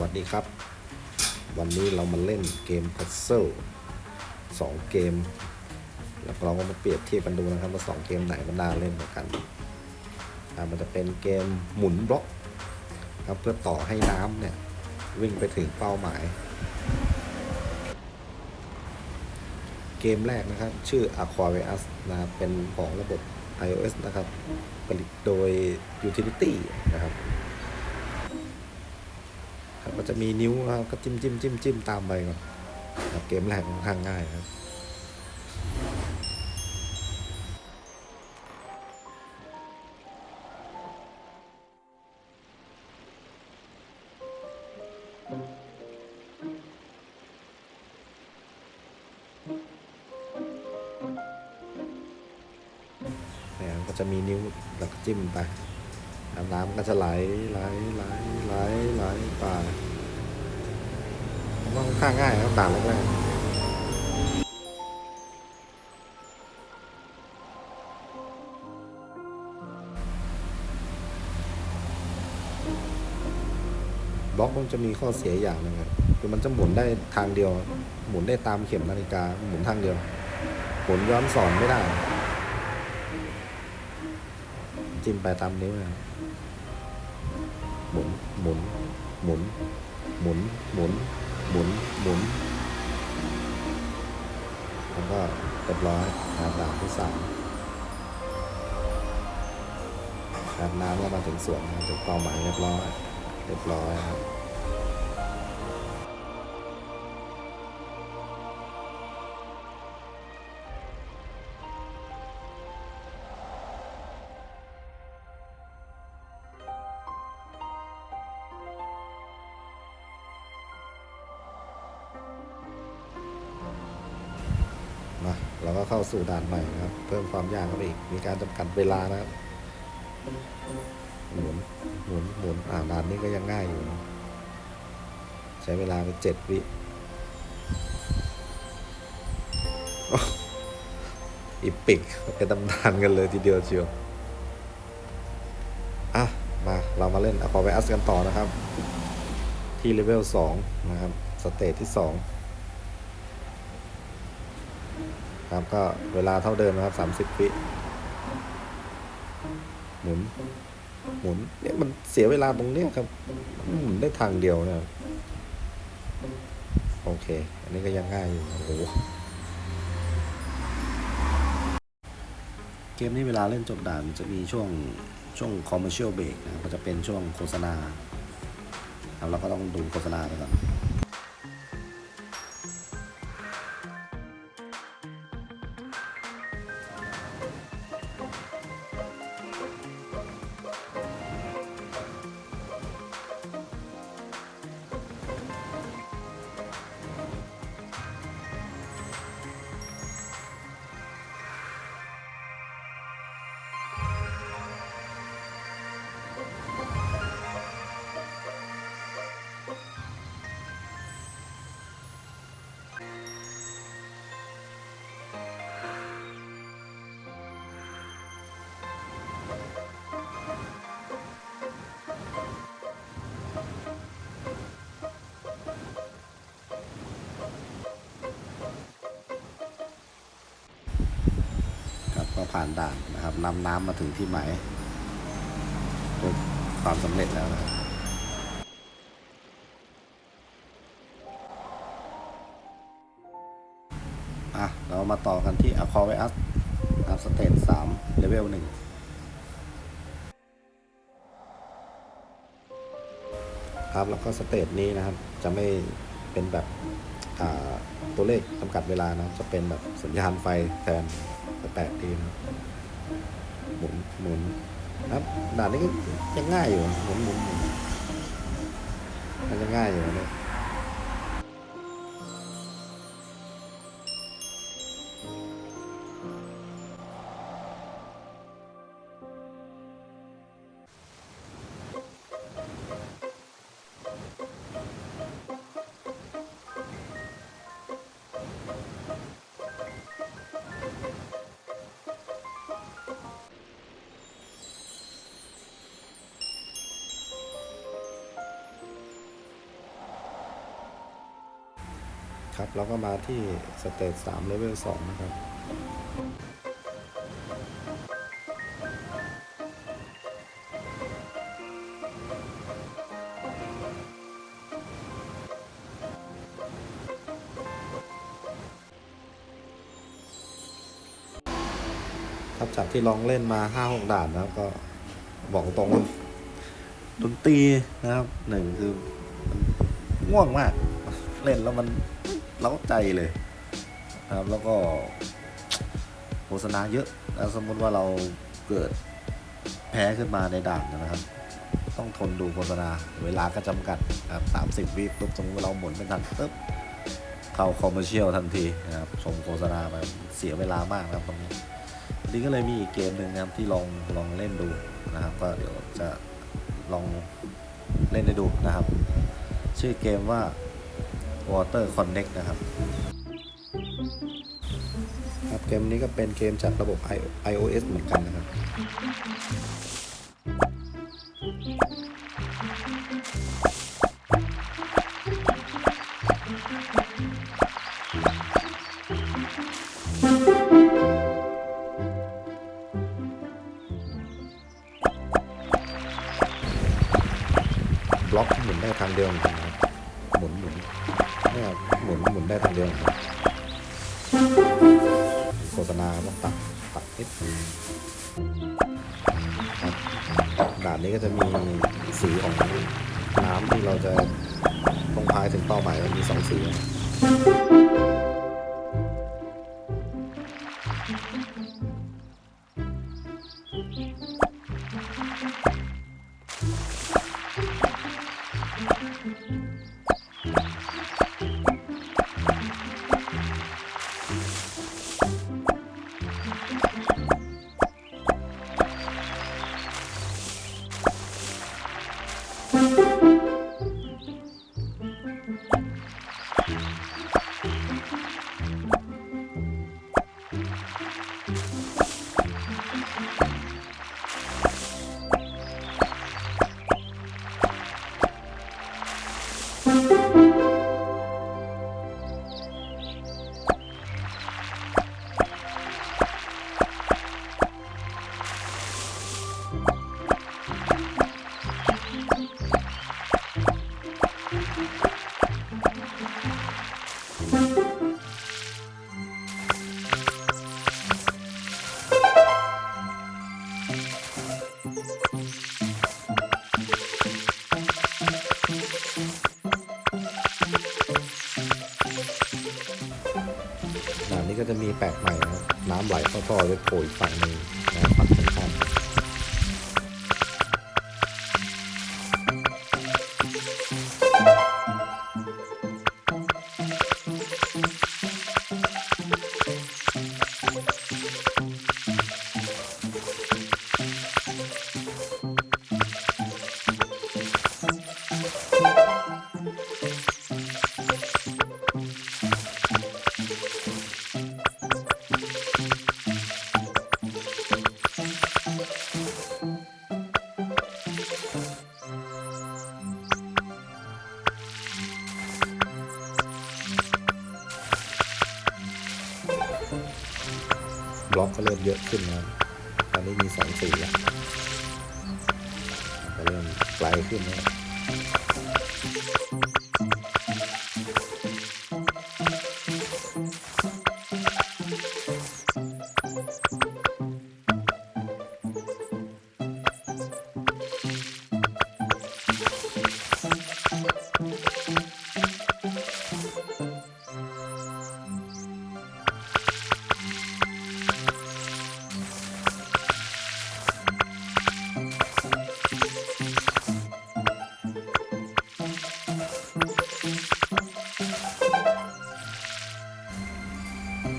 วัสดีครับ วันนี้เรามาเล่นเกมพัซเซิลสองเกม แล้วเราก็มาเปรียบเทียบกันดูนะครับว่าสองเกมไหนมันน่าเล่นกว่ากันอ่ามันจะเป็นเกมหมุนบล็อกครับเพื่อต่อให้น้ำเนี่ย วิ่งไปถึงเป้าหมาย เกมแรกนะครับ ชื่อ Aquarius นะครับเป็นของระบบ iOS นะครับ ผลิตโดย Utility นะครับ ก็จะมีนิ้วครับก็จิ้มจิ้มจิ้มจิ้มตามไปก่อนครับเกมแรกค่อนข้างง่ายครับเนี่ยก็จะมีนิ้วแล้วก็จิ้มไปน้ำน้ำก็จะไหลไหลไหลไหลไหลไป ว่าค่อนข้างง่ายครับด่านแรกๆ บล็อกมันจะมีข้อเสียอย่างหนึงครับคือมันจะหมุนได้ทางเดียว หมุนได้ตามเข็มนาฬิกา หมุนทางเดียว หมุนย้อนสอนไม่ได้ จิ้มไปตามนิ้วนะครับหมุน หมุน หมุน หมุน หมุน หมุนหมุนแล้วก็เรียบร้อยหาบน้ำที่สามหาบน้ำแล้วมาถึงสวนถึงเป้าหมายเรียบร้อย เรียบร้อยครับ เราก็เข้าสู่ด่านใหม่นะครับ เพิ่มความยากเข้าไปอีก มีการจำกัดเวลานะครับ หมุน หมุน หมุน อ่าด่านนี้ก็ยังง่ายอยู่นะใช้เวลาไปเจ็ดวิอีปิกเป็นตำนานกันเลยทีเดียวเชียว อะ มาเรามาเล่นอควาไวอัสกันต่อนะครับ ที่เลเวล2นะครับ สเตจที่ 2 ครับก็เวลาเท่าเดิมนะครับสามสิบวิหมุน หมุน เนี่ยมันเสียเวลาตรงเนี้ยครับหมุนได้ทางเดียวนะโอเค อันนี้ก็ยังง่ายอยู่โอ้โหเกมนี้เวลาเล่นจบด่านมันจะมีช่วงช่วง commercial break นะก็จะเป็นช่วงโฆษณาครับเราก็ต้องดูโฆษณาไปก่อน ผ่านด่านนะครับนำน้ำมาถึงที่หมายด้วยความสำเร็จแล้วนะครับอะเรามาต่อกันที่ a q u a v i u s นะครับสเตจ3เลเวล1ครับแล้วก็สเตจนี้นะครับจะไม่เป็นแบบ ตัวเลขจำกัดเวลานะจะเป็นแบบสัญญาณไฟแทนแปลกดีนะหมุนหมุนนะครับด่านนี้ก็ยังง่ายอยู่หมุนหมุนหมุนมันจะง่ายอยู่นะ ครับเราก็มาที่สเตจ3เลเวล2นะครับครับจากที่ลองเล่นมาห้าหกด่านนะครับก็บอกตรงดนตรีนะครับหนึ่งคือมันง่วงมาก เล่นแล้วมัน เล้าใจเลยนะครับแล้วก็โฆษณาเยอะแล้วสมมติว่าเราเกิดแพ้ขึ้นมาในด่านนะครับ ต้องทนดูโฆษณาเวลาก็จำกัดครับสามสิบวิปุ๊บสมมติเราหมุนไม่ทันปุ๊บเข้าคอมเมอร์เชียลทันทีนะครับชมโฆษณาไปเสียเวลามากนะครับตรงนี้วันนี้ก็เลยมีอีกเกมหนึ่งนะครับที่ลองลองเล่นดูนะครับ ก็เดี๋ยวจะลองเล่นให้ดูนะครับ ชื่อเกมว่า Water Connect นะครับครับเกมนี้ก็เป็นเกมจากระบบ iOS เหมือนกันนะครับบล็อกหมุนได้ทางเดียวเหมือนกันนะ เนี่ยหมุนหมุนได้ทางเดียวเหมือนกันโฆษณาต้องตัดตัดนิดครับด่านนี้ก็จะมีสีของน้ำที่เราจะต้องพายถึงเป้าหมายมีสองสี น้ำไหลเข้าท่อไปโผล่อีกฝั่งหนึ่งนะครับ ริ่มเยอะขึ้นนะ ตอนนี้มีสองสีแล้วก็เริ่มไกลขึ้นนะ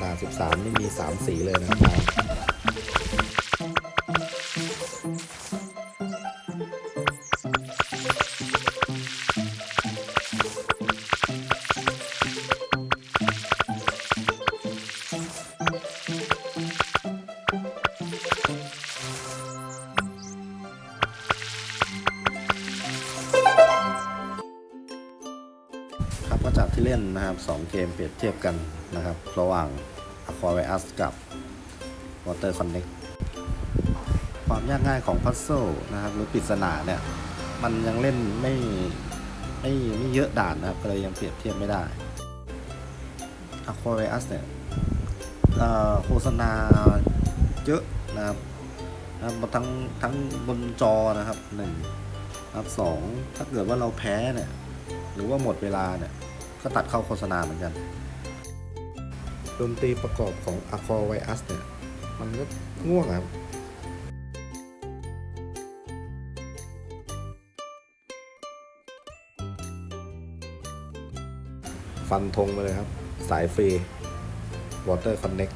ครับด่า13 นี่มี 3 สีเลยนะครับ ที่เล่นนะครับสองเกมเปรียบเทียบกันนะครับ ระหว่าง Aquarius กับ Water Connect ความยากง่ายของพัซเซิลนะครับ หรือปริศนาเนี่ย มันยังเล่นไม่ไม่ไม่เยอะด่านนะครับ ก็เลยยังเปรียบเทียบไม่ได้ Aquarius เนี่ยโฆษณาเยอะนะครับนะครับทั้งทั้งบนจอนะครับหนึ่งนะครับสองถ้าเกิดว่าเราแพ้เนี่ย หรือว่าหมดเวลาเนี่ย ก็ตัดเข้าโฆษณาเหมือนกัน ดนตรีประกอบของ Aquarius เนี่ย มันก็ง่วงครับฟันธงไปเลยครับ สายฟรี Water Connect